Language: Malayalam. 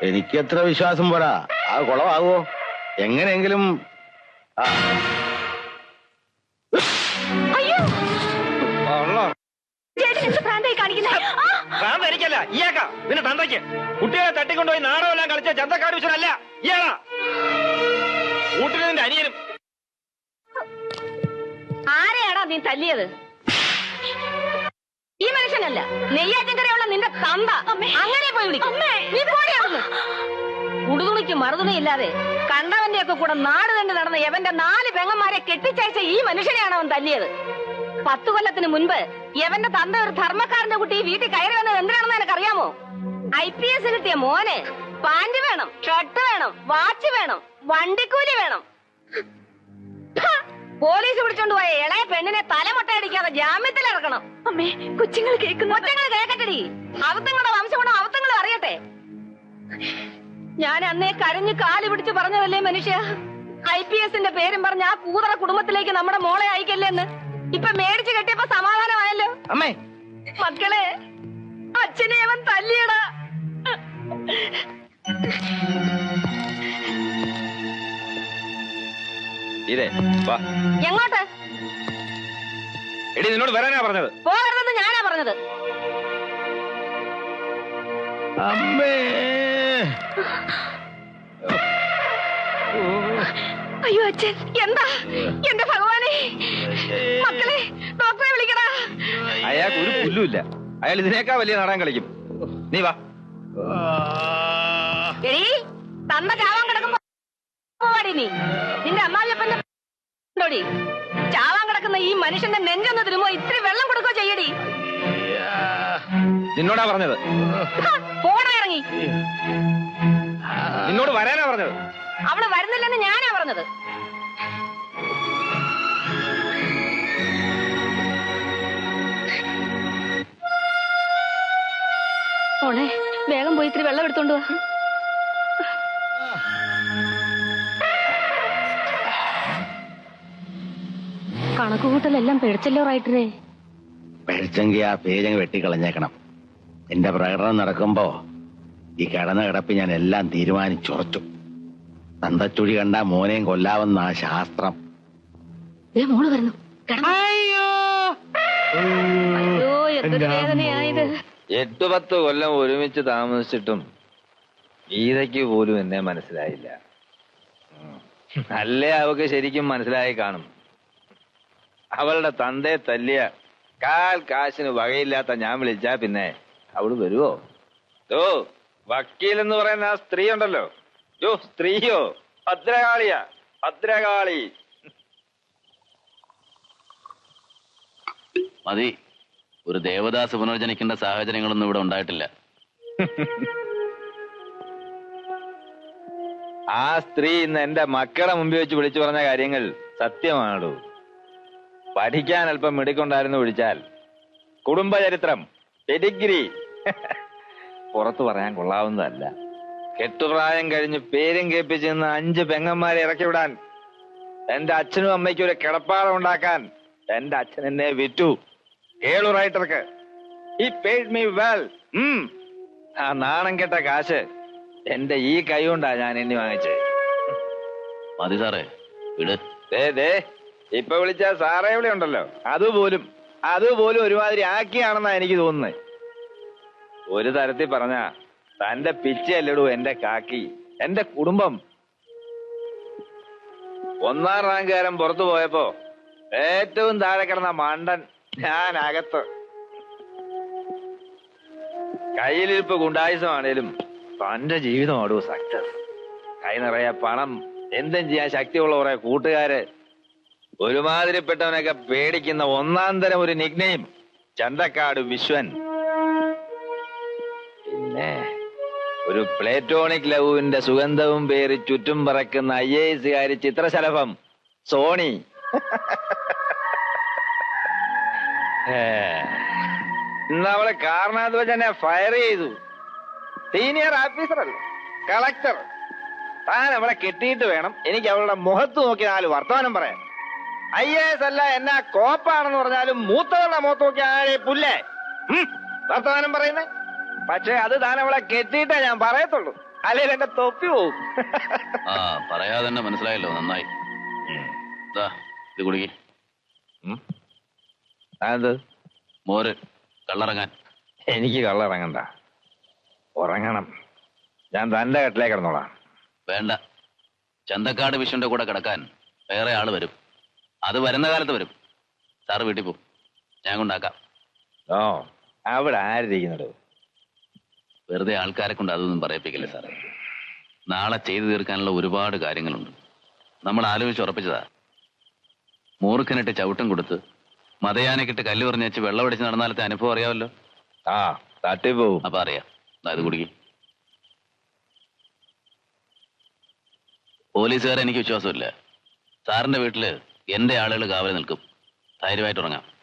എനിക്ക് എത്ര വിശ്വാസം പോരാ ആ കുളമാവോ എങ്ങനെയെങ്കിലും അയ്യോ! ചേട്ടൻ എന്ത് ഭ്രാന്തായി കാണിക്കുന്നേ? ആ! ഭ്രാന്ത് എനിക്കല്ല. ഇയാക്കാ പിന്നെ തന്തയ്ക്ക്. കുട്ടികളെ തട്ടിക്കൊണ്ടുപോയി നാടകമെല്ലാം കളിച്ച ചന്തക്കാട് വിഷനല്ല ഇയാളാ. കൂട്ടിനെ അനിയനും. ആരെയാടാ നീ തല്ലിയത്? മനുഷ്യനല്ല നെയ്യാറ്റിൻകരയുള്ള നിന്റെ തന്ത. അങ്ങനെ പോയി വിളിക്കും. നീ. ഉടുതുണിക്ക് മറുതുണിയില്ലാതെ കണ്ടവന്റെ ഒക്കെ കൂടെ നാട് തന്നെ നടന്ന യവന്റെ നാല് പെങ്ങന്മാരെ കെട്ടിച്ചയച്ച ഈ മനുഷ്യനെയാണ് അവൻ തല്ലിയത്? പത്തു കൊല്ലത്തിന് മുൻപ് യവന്റെ തന്ത ഒരു ധർമ്മക്കാരന്റെ കുട്ടി ഈ വീട്ടിൽ കയറി വന്നത് എന്തിനാണെന്ന് എനിക്കറിയാമോ? ഐ പി എസ് കിട്ടിയ മോന് പാന്റ് വേണം ഷർട്ട് വേണം വാച്ച് വേണം വണ്ടിക്കൂലി വേണം! പോലീസ് പിടിച്ചോണ്ട് പോയ ഇളയ പെണ്ണിനെ തലമുട്ട അടിക്കാതെ ജാമ്യത്തിൽ ഇറക്കണം. അമ്മേ കൊച്ചുങ്ങൾ കേൾക്കുന്നു. കൊച്ചുങ്ങൾ കേക്കട്ടടി അവത്തങ്ങളുടെ വംശഗുണം അവത്തങ്ങൾ അറിയട്ടെ. ഞാൻ അന്നേ കരഞ്ഞു കാൽ പിടിച്ച് പറഞ്ഞതല്ലേ മനുഷ്യ? ഐ പി എസിന്റെ പേരും പറഞ്ഞ ആ കൂതറ കുടുംബത്തിലേക്ക് നമ്മുടെ മോളെ അയക്കല്ലേന്ന്. ഇപ്പൊ മേടിച്ചു കെട്ടിയപ്പോ സമാധാനമായല്ലോ? അമ്മേ. മക്കളെ അച്ഛനെ അവൻ തല്ലിയടാ. ഇതേ വാ. എങ്ങോട്ട്? എടി നിന്നോട് വരാനാ പറഞ്ഞത്. പോകരുതെന്ന് ഞാനാ പറഞ്ഞത്. അമ്മേ. അയ്യോ അച്ഛൻ എന്താ? എന്റെ ഭഗവാനെ മക്കളെ ഡോക്ടറെ വിളിക്കടാ. അയാൾക്ക് ഒരു പുല്ലുമില്ല. അയാൾ ഇതിനേക്കാ വലിയ നാടകം കളിക്കും. നീ വാ. എടീ തന്ന ചാവാൻ കിടക്കുമ്പോ പോവാടി നീ. നിന്റെ അമ്മാവിയപ്പന്റെ ോടി ചാവാൻ കിടക്കുന്ന ഈ മനുഷ്യന്റെ നെഞ്ചൊന്ന് തിരുമോ? ഇത്തിരി വെള്ളം കൊടുക്കോ ചെയ്യടി. നിന്നോടാ പറഞ്ഞത്. പോടാ ഇറങ്ങി. നിന്നോട് വരാനാ പറഞ്ഞത്. അവൾ വരുന്നില്ലെന്ന് ഞാനാ പറഞ്ഞത്. മോളെ വേഗം പോയി ഇത്തിരി വെള്ളം എടുത്തോണ്ട് വാ. കണക്കുകൂട്ടലെല്ലാം പിഴച്ചല്ലോ റൈറ്ററെ. പഴിച്ചെങ്കി ആ പേജങ്ങ് വെട്ടിക്കളഞ്ഞേക്കണം. എന്റെ പ്രകടനം നടക്കുമ്പോ ഈ കിടന്ന കിടപ്പ് ഞാൻ എല്ലാം തീരുമാനിച്ചുറച്ചു. തന്തച്ചുഴി കണ്ട മോനെയും കൊല്ലാവുന്ന ആ ശാസ്ത്രം മോൾ വരുന്നു. അയ്യോ! എന്തൊരു വേദനയായത്. എട്ടു പത്ത് കൊല്ലം ഒരുമിച്ച് താമസിച്ചിട്ടും ഗീതയ്ക്ക് പോലും എന്നെ മനസ്സിലായില്ല. അല്ലേ അവക്ക് ശരിക്കും മനസ്സിലായി കാണും. അവളുടെ തന്തയെ തല്ലിയ കാൽ കാശിന് വകയില്ലാത്ത ഞാൻ വിളിച്ചാ പിന്നെ അവൾ വരുവോ? ഓ വക്കീൽ എന്ന് പറയുന്ന ആ സ്ത്രീ ഉണ്ടല്ലോ. യോ സ്ത്രീയോ? ഭദ്രകാളിയാ ഭദ്രകാളി. മതി ഒരു ദേവദാസ് പുനർജനിക്കേണ്ട സാഹചര്യങ്ങളൊന്നും ഇവിടെ ഉണ്ടായിട്ടില്ല. ആ സ്ത്രീ ഇന്ന് എന്റെ മക്കളെ മുമ്പിൽ വെച്ച് വിളിച്ചു പറഞ്ഞ കാര്യങ്ങൾ സത്യമാണോ? പഠിക്കാൻ അല്പം മിടുക്കുണ്ടായിരുന്നു വിളിച്ചാൽ. കുടുംബചരിത്രം പെഡിഗ്രി പുറത്തു പറയാൻ കൊള്ളാവുന്നതല്ല. കെട്ടുപ്രായം കഴിഞ്ഞ് പേരും കേൾപ്പിച്ച് നിന്ന് അഞ്ച് പെങ്ങന്മാരെ ഇറക്കി വിടാൻ എന്റെ അച്ഛനും അമ്മയ്ക്കും ഒരു കിടപ്പാടം ഉണ്ടാക്കാൻ എന്റെ അച്ഛൻ എന്നെ വിറ്റു കേളു റൈറ്റർക്ക് ഈ പെയ്ഡ് മീ വെൽ ആ നാണം കെട്ട കാശ് എന്റെ ഈ കൈ കൊണ്ടാ ഞാൻ എണ്ണി വാങ്ങിച്ചേ മതി സാറേ വിട്. ദേ ദേ. ഇപ്പൊ വിളിച്ച സാറേ ഇവിടെ ഉണ്ടല്ലോ അതുപോലും അതുപോലും ഒരുമാതിരി ആക്കിയാണെന്നാ എനിക്ക് തോന്നുന്നത് ഒരു തരത്തിൽ പറഞ്ഞ തന്റെ പിച്ചയല്ലടൂ എന്റെ കാക്കി എന്റെ കുടുംബം. ഒന്നാം റാങ്കുകാരൻ പുറത്തു പോയപ്പോ ഏറ്റവും താഴെ കിടന്ന മണ്ടൻ ഞാൻ അകത്ത് കയ്യിലിരിപ്പ് ഗുണ്ടായുസമാണേലും തന്റെ ജീവിതമാടൂ സക്സസ് കൈ നിറയെ പണം എന്തും ചെയ്യാൻ ശക്തിയുള്ള കുറെ കൂട്ടുകാര് ഒരുമാതിരിപ്പെട്ടവനൊക്കെ പേടിക്കുന്ന ഒന്നാം തരം ഒരു നിഗ്നയും ചന്തക്കാട് വിശ്വൻ. പിന്നെ ഒരു പ്ലേറ്റോണിക് ലവുവിന്റെ സുഗന്ധവും പേര് ചുറ്റും പറക്കുന്ന ഐ എ എസുകാരി ചിത്രശലഭം സോണി. ഇന്ന് അവളെ കാരണാധ്വജ എന്നെ ഫയർ ചെയ്തു സീനിയർ ഓഫീസർ കളക്ടർ താൻ അവളെ കെട്ടിയിട്ട് വേണം. എനിക്ക് അവളുടെ മുഖത്ത് നോക്കി നാല് വർത്തമാനം പറയാൻ. ഐ എ എസ് അല്ല എന്നാ കോപ്പാണെന്ന് പറഞ്ഞാലും മൂത്തവളുടെ മുഖത്ത് നോക്കി ആരെ പുല്ലേ? വർത്തമാനം പറയുന്നേ? പക്ഷെ അത് താൻ അവളെ കെട്ടിയിട്ടേ ഞാൻ പറയത്തുള്ളൂ. അല്ലെങ്കിൽ എന്റെ തൊപ്പി പോവും. ആ പറയാതെ തന്നെ മനസ്സിലായല്ലോ നന്നായി. ഇത്. അതെന്ത് മോര് കള്ളറങ്ങാൻ. എനിക്ക് കള്ളിറങ്ങണ്ട. ഉറങ്ങണം. ഞാൻ തന്റെ കെട്ടിലേക്ക് കിടന്നോളാം. വേണ്ട. ചന്തക്കാട് വിഷുവിന്റെ കൂടെ കിടക്കാൻ വേറെ ആൾ വരും. അത് വരുന്ന കാലത്ത് വരും. സാറ് വീട്ടിൽ പോകും. ഞാൻ കൊണ്ടാക്കാം. ഓ അവിടെ ആരിരിക്കുന്നുണ്ട് വെറുതെ ആൾക്കാരെ കൊണ്ട് അതൊന്നും പറയിപ്പിക്കില്ല സാറേ. നാളെ ചെയ്തു തീർക്കാനുള്ള ഒരുപാട് കാര്യങ്ങളുണ്ട്. നമ്മൾ ആലോചിച്ച് ഉറപ്പിച്ചതാ. മൂർഖനിട്ട് ചവിട്ടം കൊടുത്ത് മതയാനക്കിട്ട് കല്ല് പറഞ്ഞേച്ച് വെള്ളമടിച്ച് നടന്നാലത്തെ അനുഭവം അറിയാമല്ലോ? ആ തട്ടിപ്പോവും അപ്പൊ അറിയാം. അത് കുടുക്കി. പോലീസുകാരെ എനിക്ക് വിശ്വാസമില്ല. സാറിന്റെ വീട്ടിൽ എന്റെ ആളുകൾ കാവൽ നിൽക്കും. ധൈര്യമായിട്ട് ഉറങ്ങാം.